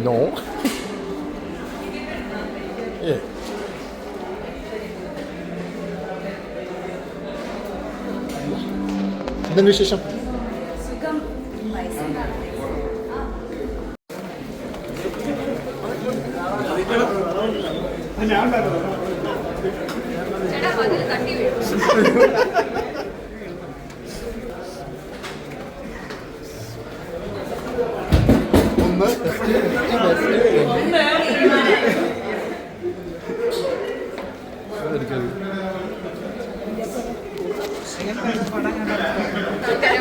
No. 예. എന്തുണ്ട് വിശേഷം ചേട്ടാ മതിൽ തട്ടി വീഴും.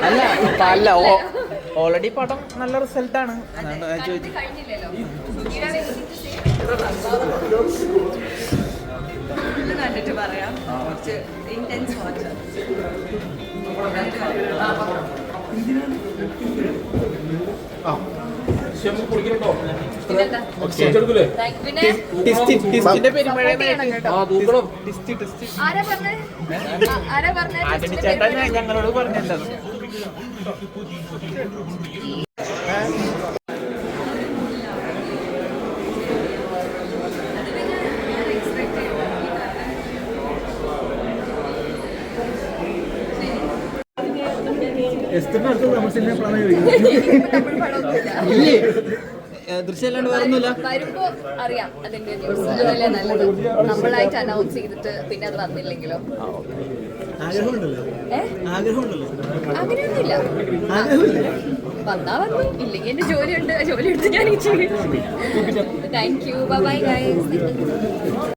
അല്ല ഇപ്പൊ അല്ല ഓൾറെഡി പടം നല്ല റിസൾട്ട് ആണ് ഞാൻ ചോദിച്ചു കഴിഞ്ഞില്ലല്ലോ. പറയാം. കുറച്ച് ഇന്റൻസ് വാച്ച് ഞങ്ങളോട് പിന്നെ ദൃശ്യമല്ലാണ്ട് വരുമ്പോ അറിയാം അതിന്റെ ന്യൂസ് അതല്ലേ നല്ലത്. നമ്മളായിട്ട് അനൗൺസ് ചെയ്തിട്ട് പിന്നെ അത് വന്നില്ലെങ്കിലോ? ഏ? അങ്ങനെയൊന്നുമില്ല. വന്നാ വന്നു. ഇല്ലെങ്കിൽ എന്റെ ജോലിയുണ്ട്. ആ ജോലി എടുത്ത് ഞാൻ ചെയ്യും thank you bye guys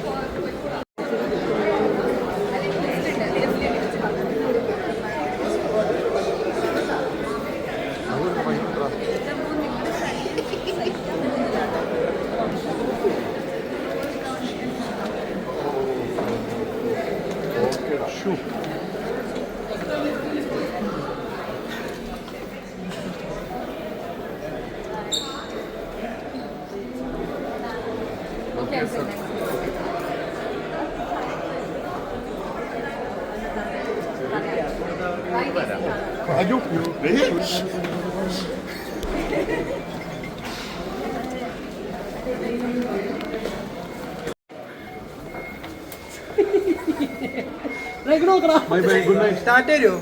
Sok. Hagyjuk? Mi? അയ്യോ സ്റ്റാർട്ട് വരുമോ